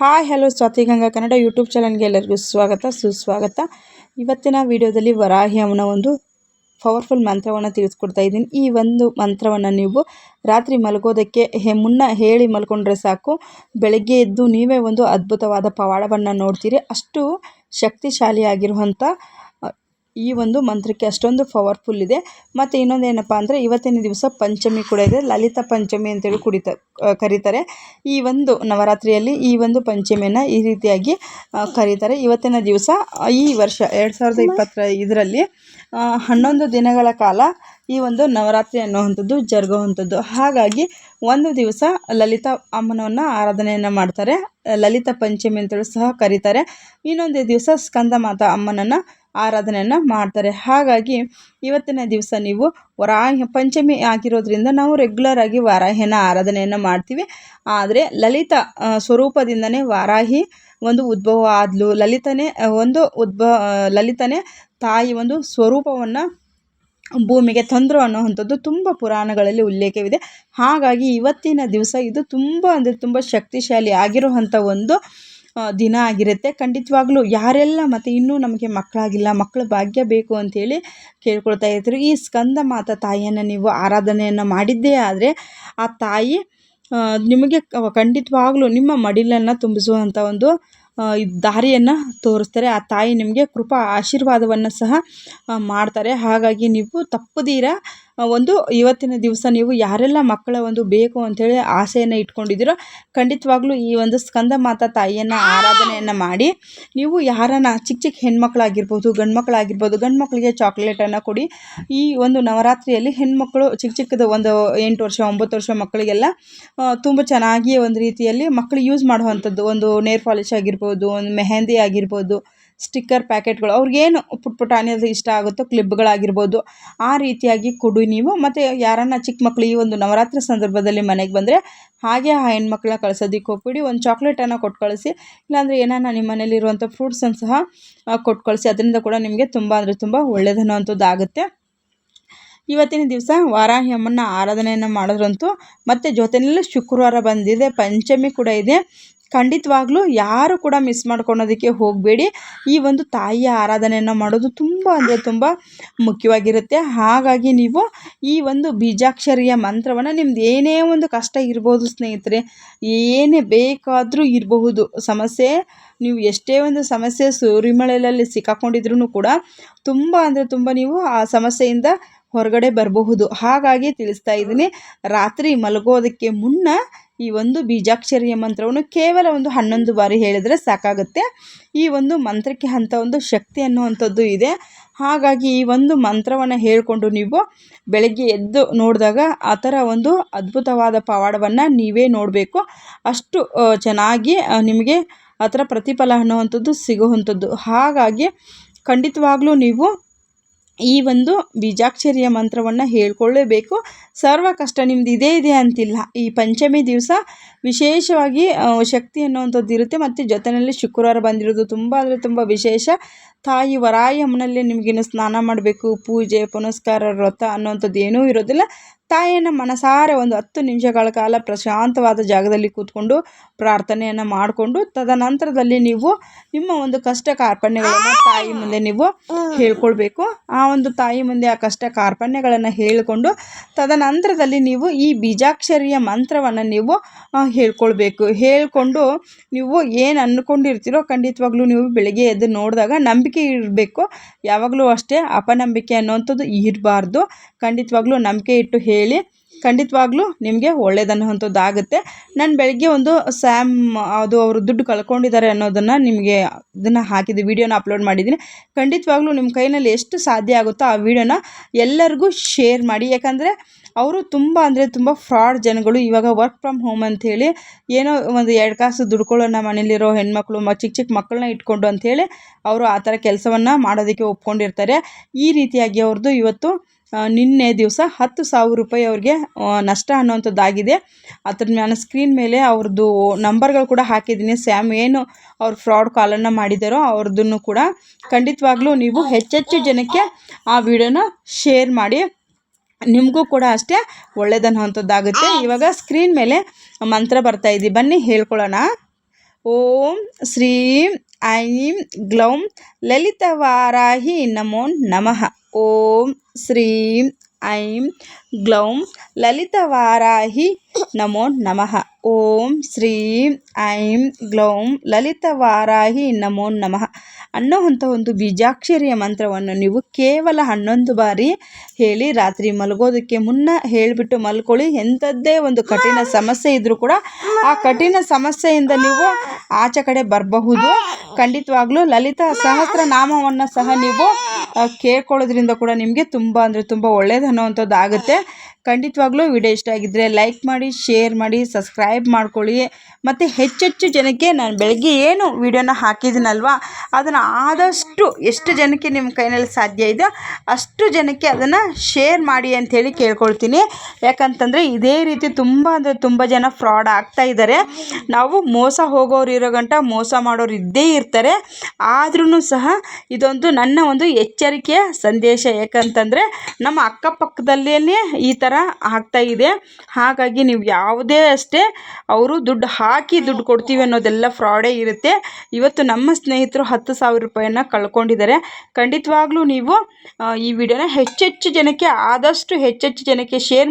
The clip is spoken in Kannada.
Hi, hello, Swathi Ganga Kannada YouTube ಚಾನಲ್ಗೆ ಎಲ್ಲರಿಗೂ ಸ್ವಾಗತ ಸುಸ್ವಾಗತ. ಇವತ್ತಿನ ವಿಡಿಯೋದಲ್ಲಿ ವರಾಹಿ ಅಮ್ಮನ ಒಂದು ಪವರ್ಫುಲ್ ಮಂತ್ರವನ್ನು ತಿಳಿಸ್ಕೊಡ್ತಾ ಇದ್ದೀನಿ. ಈ ಒಂದು ಮಂತ್ರವನ್ನು ನೀವು ರಾತ್ರಿ ಮಲಗೋದಕ್ಕೆ ಹೆ, ಮುನ್ನ ಹೇಳಿ ಮಲ್ಕೊಂಡ್ರೆ ಸಾಕು. ಬೆಳಗ್ಗೆ ಎದ್ದು ನೀವೇ ಒಂದು ಅದ್ಭುತವಾದ ಪವಾಡವನ್ನು ನೋಡ್ತೀರಿ. ಅಷ್ಟು ಶಕ್ತಿಶಾಲಿಯಾಗಿರುವಂಥ ಈ ಒಂದು ಮಂತ್ರಕ್ಕೆ ಅಷ್ಟೊಂದು ಪವರ್ಫುಲ್ ಇದೆ. ಮತ್ತು ಇನ್ನೊಂದು ಏನಪ್ಪ ಅಂದರೆ ಇವತ್ತಿನ ದಿವಸ ಪಂಚಮಿ ಕೂಡ ಇದೆ. ಲಲಿತ ಪಂಚಮಿ ಅಂತೇಳಿ ಕುಡಿತ ಕರೀತಾರೆ. ಈ ಒಂದು ನವರಾತ್ರಿಯಲ್ಲಿ ಈ ಒಂದು ಪಂಚಮಿಯನ್ನು ಈ ರೀತಿಯಾಗಿ ಕರೀತಾರೆ. ಇವತ್ತಿನ ದಿವಸ, ಈ ವರ್ಷ ಎರಡು ಸಾವಿರದ ಇಪ್ಪತ್ತರ ಇದರಲ್ಲಿ ಹನ್ನೊಂದು ದಿನಗಳ ಕಾಲ ಈ ಒಂದು ನವರಾತ್ರಿ ಅನ್ನುವಂಥದ್ದು ಜರುಗುವಂಥದ್ದು. ಹಾಗಾಗಿ ಒಂದು ದಿವಸ ಲಲಿತಾ ಅಮ್ಮನವನ್ನು ಆರಾಧನೆಯನ್ನು ಮಾಡ್ತಾರೆ. ಲಲಿತ ಪಂಚಮಿ ಅಂತೇಳಿ ಸಹ ಕರೀತಾರೆ. ಇನ್ನೊಂದು ದಿವಸ ಸ್ಕಂದ ಮಾತಾ ಅಮ್ಮನನ್ನು ಆರಾಧನೆಯನ್ನು ಮಾಡ್ತಾರೆ. ಹಾಗಾಗಿ ಇವತ್ತಿನ ದಿವಸ ನೀವು ವರಾಹಿ ಪಂಚಮಿ ಆಗಿರೋದ್ರಿಂದ ನಾವು ರೆಗ್ಯುಲರ್ ಆಗಿ ವಾರಾಹಿನ ಆರಾಧನೆಯನ್ನು ಮಾಡ್ತೀವಿ. ಆದರೆ ಲಲಿತ ಸ್ವರೂಪದಿಂದನೇ ವಾರಾಹಿ ಒಂದು ಉದ್ಭವ ಆದ್ಲು. ಲಲಿತನೇ ಒಂದು ಉದ್ಭವ ಲಲಿತನೇ ತಾಯಿ ಒಂದು ಸ್ವರೂಪವನ್ನು ಭೂಮಿಗೆ ತಂದರು ಅನ್ನೋವಂಥದ್ದು ತುಂಬ ಪುರಾಣಗಳಲ್ಲಿ ಉಲ್ಲೇಖವಿದೆ. ಹಾಗಾಗಿ ಇವತ್ತಿನ ದಿವಸ ಇದು ತುಂಬ ಅಂದರೆ ತುಂಬ ಶಕ್ತಿಶಾಲಿ ಆಗಿರುವಂಥ ಒಂದು ದಿನ ಆಗಿರುತ್ತೆ. ಖಂಡಿತವಾಗ್ಲೂ ಯಾರೆಲ್ಲ ಮತ್ತು ಇನ್ನೂ ನಮಗೆ ಮಕ್ಕಳಾಗಿಲ್ಲ, ಮಕ್ಕಳ ಭಾಗ್ಯ ಬೇಕು ಅಂಥೇಳಿ ಕೇಳ್ಕೊಳ್ತಾ ಇರ್ತಾರೆ. ಈ ಸ್ಕಂದ ಮಾತ ತಾಯಿಯನ್ನು ನೀವು ಆರಾಧನೆಯನ್ನು ಮಾಡಿದ್ದೇ ಆದರೆ ಆ ತಾಯಿ ನಿಮಗೆ ಖಂಡಿತವಾಗ್ಲೂ ನಿಮ್ಮ ಮಡಿಲನ್ನು ತುಂಬಿಸುವಂಥ ಒಂದು ದಾರಿಯನ್ನು ತೋರಿಸ್ತಾರೆ. ಆ ತಾಯಿ ನಿಮಗೆ ಕೃಪಾ ಆಶೀರ್ವಾದವನ್ನು ಸಹ ಮಾಡ್ತಾರೆ. ಹಾಗಾಗಿ ನೀವು ತಪ್ಪದೀರ? ಒಂದು ಇವತ್ತಿನ ದಿವಸ ನೀವು ಯಾರೆಲ್ಲ ಮಕ್ಕಳ ಒಂದು ಬೇಕು ಅಂಥೇಳಿ ಆಸೆಯನ್ನು ಇಟ್ಕೊಂಡಿದ್ದೀರೋ ಖಂಡಿತವಾಗ್ಲೂ ಈ ಒಂದು ಸ್ಕಂದ ಮಾತಾ ತಾಯಿಯನ್ನು ಆರಾಧನೆಯನ್ನು ಮಾಡಿ ನೀವು ಯಾರನ್ನ ಚಿಕ್ಕ ಚಿಕ್ಕ ಹೆಣ್ಮಕ್ಳಾಗಿರ್ಬೋದು ಗಂಡು ಮಕ್ಕಳಾಗಿರ್ಬೋದು ಗಂಡು ಮಕ್ಕಳಿಗೆ ಚಾಕ್ಲೇಟನ್ನು ಕೊಡಿ. ಈ ಒಂದು ನವರಾತ್ರಿಯಲ್ಲಿ ಹೆಣ್ಮಕ್ಳು ಚಿಕ್ಕ ಚಿಕ್ಕದ ಒಂದು ಎಂಟು ವರ್ಷ, ಒಂಬತ್ತು ವರ್ಷ ಮಕ್ಕಳಿಗೆಲ್ಲ ತುಂಬ ಚೆನ್ನಾಗಿ ಒಂದು ರೀತಿಯಲ್ಲಿ ಮಕ್ಕಳು ಯೂಸ್ ಮಾಡುವಂಥದ್ದು. ಒಂದು ನೇರ್ ಪಾಲಿಶ್ ಆಗಿರ್ಬೋದು, ಒಂದು ಮೆಹೆಂದಿ ಆಗಿರ್ಬೋದು ಸ್ಟಿಕ್ಕರ್ ಪ್ಯಾಕೆಟ್ಗಳು. ಅವ್ರಿಗೇನು ಪುಟ್ ಪುಟಾಣಿ ಅದು ಇಷ್ಟ ಆಗುತ್ತೋ ಕ್ಲಿಪ್ಗಳಾಗಿರ್ಬೋದು, ಆ ರೀತಿಯಾಗಿ ಕೊಡಿ ನೀವು. ಮತ್ತು ಯಾರನ್ನ ಚಿಕ್ಕ ಮಕ್ಕಳು ಈ ಒಂದು ನವರಾತ್ರಿ ಸಂದರ್ಭದಲ್ಲಿ ಮನೆಗೆ ಬಂದರೆ ಹಾಗೆ ಆ ಹೆಣ್ಮಕ್ಳನ್ನ ಕಳ್ಸೋದಕ್ಕೆ ಹೋಗ್ಬಿಡಿ. ಒಂದು ಚಾಕ್ಲೇಟನ್ನು ಕೊಟ್ಟು ಕಳಿಸಿ, ಇಲ್ಲಾಂದರೆ ಏನಾನ ನಿಮ್ಮ ಮನೇಲಿರುವಂಥ ಫ್ರೂಟ್ಸನ್ನು ಸಹ ಕೊಟ್ಟು ಕಳಿಸಿ. ಅದರಿಂದ ಕೂಡ ನಿಮಗೆ ತುಂಬ ಅಂದರೆ ತುಂಬ ಒಳ್ಳೆಯದನ್ನುವಂಥದ್ದು ಆಗುತ್ತೆ ಇವತ್ತಿನ ದಿವಸ ವಾರಾಹಿ ಅಮ್ಮನ ಆರಾಧನೆಯನ್ನು ಮಾಡೋದ್ರಂತೂ ಮತ್ತು ಜೊತೆಯಲ್ಲಿ ಶುಕ್ರವಾರ ಬಂದಿದೆ, ಪಂಚಮಿ ಕೂಡ ಇದೆ. ಖಂಡಿತವಾಗ್ಲೂ ಯಾರು ಕೂಡ ಮಿಸ್ ಮಾಡ್ಕೊಳೋದಕ್ಕೆ ಹೋಗಬೇಡಿ. ಈ ಒಂದು ತಾಯಿಯ ಆರಾಧನೆಯನ್ನು ಮಾಡೋದು ತುಂಬ ಅಂದರೆ ತುಂಬ ಮುಖ್ಯವಾಗಿರುತ್ತೆ. ಹಾಗಾಗಿ ನೀವು ಈ ಒಂದು ಬೀಜಾಕ್ಷರಿಯ ಮಂತ್ರವನ್ನು ನಿಮ್ದು ಏನೇ ಒಂದು ಕಷ್ಟ ಇರ್ಬೋದು ಸ್ನೇಹಿತರೆ, ಏನೇ ಬೇಕಾದರೂ ಇರಬಹುದು. ಸಮಸ್ಯೆ, ನೀವು ಎಷ್ಟೇ ಒಂದು ಸಮಸ್ಯೆ ಸುರಿಮಳೆಯಲ್ಲಿ ಸಿಕ್ಕಾಕೊಂಡಿದ್ರೂ ಕೂಡ ತುಂಬ ಅಂದರೆ ತುಂಬ ನೀವು ಆ ಸಮಸ್ಯೆಯಿಂದ ಹೊರಗಡೆ ಬರಬಹುದು. ಹಾಗಾಗಿ ತಿಳಿಸ್ತಾ ಇದ್ದೀನಿ, ರಾತ್ರಿ ಮಲಗೋದಕ್ಕೆ ಮುನ್ನ ಈ ಒಂದು ಬೀಜಾಕ್ಷರಿಯ ಮಂತ್ರವನ್ನು ಕೇವಲ ಒಂದು ಹನ್ನೊಂದು ಬಾರಿ ಹೇಳಿದರೆ ಸಾಕಾಗುತ್ತೆ. ಈ ಒಂದು ಮಂತ್ರಕ್ಕೆ ಅಂಥ ಒಂದು ಶಕ್ತಿ ಅನ್ನುವಂಥದ್ದು ಇದೆ. ಹಾಗಾಗಿ ಈ ಒಂದು ಮಂತ್ರವನ್ನು ಹೇಳಿಕೊಂಡು ನೀವು ಬೆಳಗ್ಗೆ ಎದ್ದು ನೋಡಿದಾಗ ಆ ಥರ ಒಂದು ಅದ್ಭುತವಾದ ಪವಾಡವನ್ನು ನೀವೇ ನೋಡಬೇಕು. ಅಷ್ಟು ಚೆನ್ನಾಗಿ ನಿಮಗೆ ಆ ಥರ ಪ್ರತಿಫಲ ಅನ್ನುವಂಥದ್ದು ಸಿಗುವಂಥದ್ದು. ಹಾಗಾಗಿ ಖಂಡಿತವಾಗ್ಲೂ ನೀವು ಈ ಒಂದು ಬೀಜಾಕ್ಷರಿಯ ಮಂತ್ರವನ್ನು ಹೇಳ್ಕೊಳ್ಳೇಬೇಕು. ಸರ್ವ ಕಷ್ಟ ನಿಮ್ದು ಇದೇ ಇದೆ ಅಂತಿಲ್ಲ. ಈ ಪಂಚಮಿ ದಿವಸ ವಿಶೇಷವಾಗಿ ಶಕ್ತಿ ಅನ್ನುವಂಥದ್ದು ಇರುತ್ತೆ. ಮತ್ತು ಜೊತೆಯಲ್ಲಿ ಶುಕ್ರವಾರ ಬಂದಿರೋದು ತುಂಬ ಅಂದರೆ ತುಂಬ ವಿಶೇಷ. ತಾಯಿ ವರಾಯಮ್ಮನಲ್ಲಿ ನಿಮಗಿನ್ನು ಸ್ನಾನ ಮಾಡಬೇಕು. ಪೂಜೆ, ಪುನಸ್ಕಾರ, ವ್ರತ ಅನ್ನುವಂಥದ್ದು ಏನೂ ಇರೋದಿಲ್ಲ. ತಾಯಿಯನ್ನು ಮನಸಾರೆ ಒಂದು ಹತ್ತು ನಿಮಿಷಗಳ ಕಾಲ ಪ್ರಶಾಂತವಾದ ಜಾಗದಲ್ಲಿ ಕೂತ್ಕೊಂಡು ಪ್ರಾರ್ಥನೆಯನ್ನು ಮಾಡಿಕೊಂಡು ತದನಂತರದಲ್ಲಿ ನೀವು ನಿಮ್ಮ ಒಂದು ಕಷ್ಟ ಕಾರ್ಪಣ್ಯಗಳನ್ನು ತಾಯಿ ಮುಂದೆ ನೀವು ಹೇಳ್ಕೊಳ್ಬೇಕು. ಆ ಒಂದು ತಾಯಿ ಮುಂದೆ ಆ ಕಷ್ಟ ಕಾರ್ಪಣ್ಯಗಳನ್ನು ಹೇಳಿಕೊಂಡು ತದನಂತರದಲ್ಲಿ ನೀವು ಈ ಬೀಜಾಕ್ಷರಿಯ ಮಂತ್ರವನ್ನು ನೀವು ಹೇಳ್ಕೊಳ್ಬೇಕು. ಹೇಳ್ಕೊಂಡು ನೀವು ಏನು ಅಂದ್ಕೊಂಡಿರ್ತೀರೋ ಖಂಡಿತವಾಗ್ಲೂ ನೀವು ಬೆಳಗ್ಗೆ ಎದ್ದು ನೋಡಿದಾಗ ನಂಬಿಕೆ ಇರಬೇಕು. ಯಾವಾಗಲೂ ಅಷ್ಟೇ ಅಪನಂಬಿಕೆ ಅನ್ನುವಂಥದ್ದು ಇರಬಾರ್ದು. ಖಂಡಿತವಾಗ್ಲೂ ನಂಬಿಕೆ ಇಟ್ಟು ಹೇಳಿ ಖಂಡಿತವಾಗ್ಲೂ ನಿಮಗೆ ಒಳ್ಳೇದನ್ನುವಂಥದ್ದಾಗುತ್ತೆ ನಾನು ಬೆಳಗ್ಗೆ ಒಂದು ಸ್ಯಾಮ್, ಅದು ಅವರು ದುಡ್ಡು ಕಳ್ಕೊಂಡಿದ್ದಾರೆ ಅನ್ನೋದನ್ನು ನಿಮಗೆ ಇದನ್ನು ಹಾಕಿದ್ದು ವೀಡಿಯೋನ ಅಪ್ಲೋಡ್ ಮಾಡಿದ್ದೀನಿ ಖಂಡಿತವಾಗ್ಲೂ ನಿಮ್ಮ ಕೈನಲ್ಲಿ ಎಷ್ಟು ಸಾಧ್ಯ ಆಗುತ್ತೋ ಆ ವೀಡಿಯೋನ ಎಲ್ಲರಿಗೂ ಶೇರ್ ಮಾಡಿ. ಯಾಕಂದರೆ ಅವರು ತುಂಬ ಅಂದರೆ ತುಂಬ ಫ್ರಾಡ್ ಜನಗಳು ಇವಾಗ ವರ್ಕ್ ಫ್ರಮ್ ಹೋಮ್ ಅಂಥೇಳಿ ಏನೋ ಒಂದು ಎರಡು ಕಾಸು ದುಡ್ಕೊಳ್ಳೋಣ ಮನೇಲಿರೋ ಹೆಣ್ಮಕ್ಳು ಮ ಚಿಕ್ಕ ಚಿಕ್ಕ ಮಕ್ಕಳನ್ನ ಇಟ್ಕೊಂಡು ಅಂಥೇಳಿ ಅವರು ಆ ಥರ ಕೆಲಸವನ್ನು ಮಾಡೋದಕ್ಕೆ ಒಪ್ಕೊಂಡಿರ್ತಾರೆ. ಈ ರೀತಿಯಾಗಿ ಅವ್ರದ್ದು ಇವತ್ತು ನಿನ್ನೆ ದಿವಸ ಹತ್ತು ಸಾವಿರ ರೂಪಾಯಿ ಅವ್ರಿಗೆ ನಷ್ಟ ಅನ್ನುವಂಥದ್ದಾಗಿದೆ. ಅದ್ರ ನಾನು ಸ್ಕ್ರೀನ್ ಮೇಲೆ ಅವ್ರದ್ದು ನಂಬರ್ಗಳು ಕೂಡ ಹಾಕಿದ್ದೀನಿ. ಸ್ಯಾಮ್ ಏನು ಅವ್ರು ಫ್ರಾಡ್ ಕಾಲನ್ನು ಮಾಡಿದ್ದಾರೋ ಅವ್ರದ್ದನ್ನು ಕೂಡ ಖಂಡಿತವಾಗ್ಲೂ ನೀವು ಹೆಚ್ಚೆಚ್ಚು ಜನಕ್ಕೆ ಆ ವಿಡಿಯೋನ ಶೇರ್ ಮಾಡಿ. ನಿಮಗೂ ಕೂಡ ಅಷ್ಟೇ ಒಳ್ಳೇದನ್ನುವಂಥದ್ದಾಗುತ್ತೆ. ಇವಾಗ ಸ್ಕ್ರೀನ್ ಮೇಲೆ ಮಂತ್ರ ಬರ್ತಾ ಇದ್ದೀವಿ ಬನ್ನಿ, ಹೇಳ್ಕೊಳ್ಳೋಣ. ಓಂ ಶ್ರೀಂ ಐಂ ಗ್ಲೌಂ ಲಲಿತವಾರಾಹಿ ನಮೋ ನಮಃ. ಓಂ ಶ್ರೀಂ ಐಂ ಗ್ಲೌಂ ಲಲಿತವಾರಾಹಿ ನಮೋ ನಮಃ. ಓಂ ಶ್ರೀಂ ಐಂ ಗ್ಲೌಂ ಲಲಿತವಾರಾಹಿ ನಮೋ ನಮಃ. ಅನ್ನೋವಂಥ ಒಂದು ಬೀಜಾಕ್ಷರಿಯ ಮಂತ್ರವನ್ನು ನೀವು ಕೇವಲ ಹನ್ನೊಂದು ಬಾರಿ ಹೇಳಿ ರಾತ್ರಿ ಮಲಗೋದಕ್ಕೆ ಮುನ್ನ ಹೇಳಿಬಿಟ್ಟು ಮಲ್ಕೊಳ್ಳಿ. ಎಂಥದ್ದೇ ಒಂದು ಕಠಿಣ ಸಮಸ್ಯೆ ಇದ್ದರೂ ಕೂಡ ಆ ಕಠಿಣ ಸಮಸ್ಯೆಯಿಂದ ನೀವು ಆಚೆ ಕಡೆ ಬರಬಹುದು. ಖಂಡಿತವಾಗ್ಲೂ ಲಲಿತ ಸಹಸ್ರ ನಾಮವನ್ನು ಸಹ ನೀವು ಕೇಳ್ಕೊಳ್ಳೋದ್ರಿಂದ ಕೂಡ ನಿಮಗೆ ತುಂಬ ಅಂದರೆ ತುಂಬ ಒಳ್ಳೇದು ಅನ್ನೋವಂಥದ್ದು ಆಗುತ್ತೆ. ಖಂಡಿತವಾಗ್ಲೂ ವಿಡಿಯೋ ಇಷ್ಟ ಆಗಿದ್ದರೆ ಲೈಕ್ ಮಾಡಿ, ಶೇರ್ ಮಾಡಿ, ಸಬ್ಸ್ಕ್ರೈಬ್ ಮಾಡ್ಕೊಳ್ಳಿ. ಮತ್ತು ಹೆಚ್ಚೆಚ್ಚು ಜನಕ್ಕೆ ನಾನು ಬೆಳಗ್ಗೆ ಏನು ವಿಡಿಯೋನ ಹಾಕಿದ್ದೀನಲ್ವ ಅದನ್ನು ಆದಷ್ಟು ಎಷ್ಟು ಜನಕ್ಕೆ ನಿಮ್ಮ ಕೈನಲ್ಲಿ ಸಾಧ್ಯ ಇದೆಯೋ ಅಷ್ಟು ಜನಕ್ಕೆ ಅದನ್ನು ಶೇರ್ ಮಾಡಿ ಅಂಥೇಳಿ ಕೇಳ್ಕೊಳ್ತೀನಿ. ಯಾಕಂತಂದರೆ ಇದೇ ರೀತಿ ತುಂಬ ಅಂದರೆ ತುಂಬ ಜನ ಫ್ರಾಡ್ ಆಗ್ತಾ ಇದ್ದಾರೆ. ನಾವು ಮೋಸ ಹೋಗೋರು ಇರೋ ಗಂಟ ಮೋಸ ಮಾಡೋರು ಇದ್ದೇ ಇರ್ತಾರೆ. ಆದ್ರೂ ಸಹ ಇದೊಂದು ನನ್ನ ಒಂದು ಎಚ್ಚರಿಕೆಯ ಸಂದೇಶ. ಯಾಕಂತಂದರೆ ನಮ್ಮ ಅಕ್ಕಪಕ್ಕದಲ್ಲೇ ಈ ಥರ ಆಗ್ತಾ ಇದೆ. ಹಾಗಾಗಿ ನೀವು ಯಾವುದೇ ಅಷ್ಟೇ ಅವರು ದುಡ್ಡು ಹಾಕಿ ದುಡ್ಡು ಕೊಡ್ತೀವಿ ಅನ್ನೋದೆಲ್ಲ ಫ್ರಾಡೇ ಇರುತ್ತೆ. ಇವತ್ತು ನಮ್ಮ ಸ್ನೇಹಿತರು ಹತ್ತು ಸಾವಿರ ರೂಪಾಯಿನ ಕಳ್ಕೊಂಡಿದ್ದಾರೆ. ಖಂಡಿತವಾಗ್ಲೂ ನೀವು ಈ ವಿಡಿಯೋನ ಹೆಚ್ಚೆಚ್ಚು ಜನಕ್ಕೆ, ಆದಷ್ಟು ಹೆಚ್ಚೆಚ್ಚು ಜನಕ್ಕೆ ಶೇರ್